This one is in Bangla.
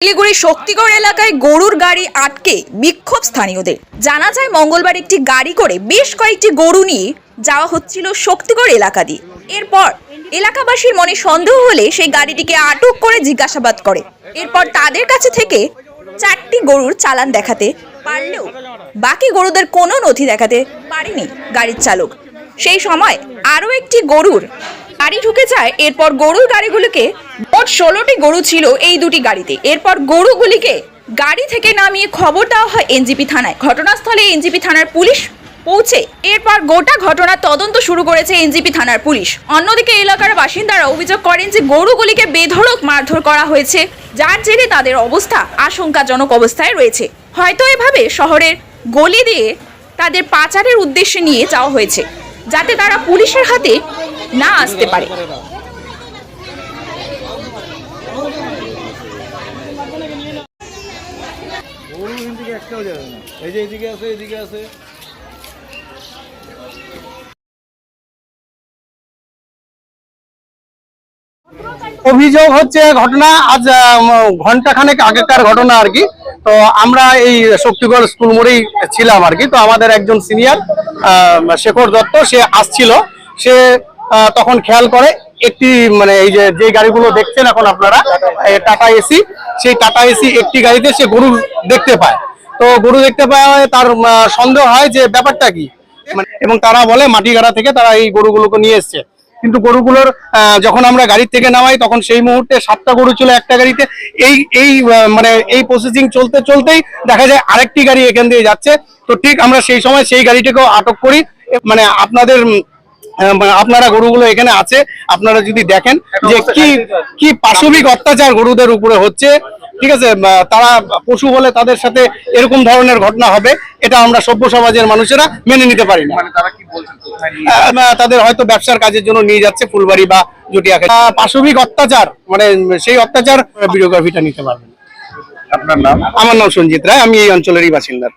শিলিগুড়ি শক্তিগড় এলাকায় গরুর গাড়ি আটকে বিক্ষোভ স্থানীয়দের। জানা যায়, মঙ্গলবার একটি গাড়ি করে বেশ কয়েকটি গরু নিয়ে যাওয়া হচ্ছিল শক্তিগড় এলাকা দিয়ে। এরপর এলাকাবাসীর মনে সন্দেহ হলে সেই গাড়িটিকে আটক করে জিজ্ঞাসাবাদ করে। এরপর তাদের কাছে থেকে চারটি গরুর চালান দেখাতে পারলেও বাকি গরুদের কোনো নথি দেখাতে পারেনি গাড়ির চালক। সেই সময় আরও একটি গরুর গাড়ি ঢুকে যায়, এরপর গরুর গাড়িগুলোকে মোট ষোলোটি গরু ছিল এই দুটি গাড়িতে। এরপর গরুগুলিকে গাড়ি থেকে নামিয়ে খবর দেওয়া হয় এনজিপি থানায়। ঘটনাস্থলে এনজিপি থানার পুলিশ পৌঁছে, এরপর গোটা ঘটনার তদন্ত শুরু করেছে এনজিপি থানার পুলিশ। অন্যদিকে এলাকার বাসিন্দারা অভিযোগ করেন যে গরুগুলিকে বেধড়ক মারধর করা হয়েছে, যার জেরে তাদের অবস্থা আশঙ্কাজনক অবস্থায় রয়েছে। হয়তো এভাবে শহরের গলি দিয়ে তাদের পাচারের উদ্দেশ্যে নিয়ে যাওয়া হয়েছে, যাতে তারা পুলিশের হাতে না আসতে পারে। অভিযোগ হচ্ছে ঘটনা, আজ ঘণ্টা খানেক আগেকার ঘটনা আর কি। তো আমরা এই শক্তিগড় স্কুল মোড়েই ছিলাম আর কি। তো আমাদের একজন সিনিয়র শেখর দত্ত, সে আসছিল। সে তখন খেয়াল করে একটি মানে এই যে গাড়িগুলো দেখছেন এখন আপনারা টাটা এসি, সেই টাটা এসি একটি গাড়িতে সে গরু দেখতে পায়। তো গরু দেখতে পায় তার সন্দেহ হয় যে ব্যাপারটা কি? মানে এবং তারা বলে মাটিগাড়া থেকে তারা এই গরুগুলোকে নিয়ে এসছে। কিন্তু গরুগুলোর যখন আমরা গাড়ির থেকে নামাই, তখন সেই মুহূর্তে সাতটা গরু ছিল একটা গাড়িতে। এই এই মানে এই প্রসেসিং চলতে চলতেই দেখা যায় আরেকটি গাড়ি এখান দিয়ে যাচ্ছে। তো ঠিক আমরা সেই সময় সেই গাড়িটাকেও আটক করি। মানে আপনাদের আপনারা গরুগুলো এখানে আছে। আপনারা যদি দেখেন যে কি কি। পাশবিক অত্যাচার গরুদের উপরে হচ্ছে ঠিক আছে? তারা পশু বলে তাদের সাথে এরকম ধরনের ঘটনা হবে এটা আমরা সভ্য সমাজের মানুষেরা মেনে নিতে পারি না। আহ, তাদের হয়তো ব্যবসার কাজের জন্য নিয়ে যাচ্ছে ফুলবাড়ি বা জটিয়াকে পাশবিক অত্যাচার মানে সেই অত্যাচার ভিডিওগ্রাফিটা নিতে পারবেন আপনার নাম? আমার নাম সঞ্জিত রায় আমি এই অঞ্চলেরই বাসিন্দা।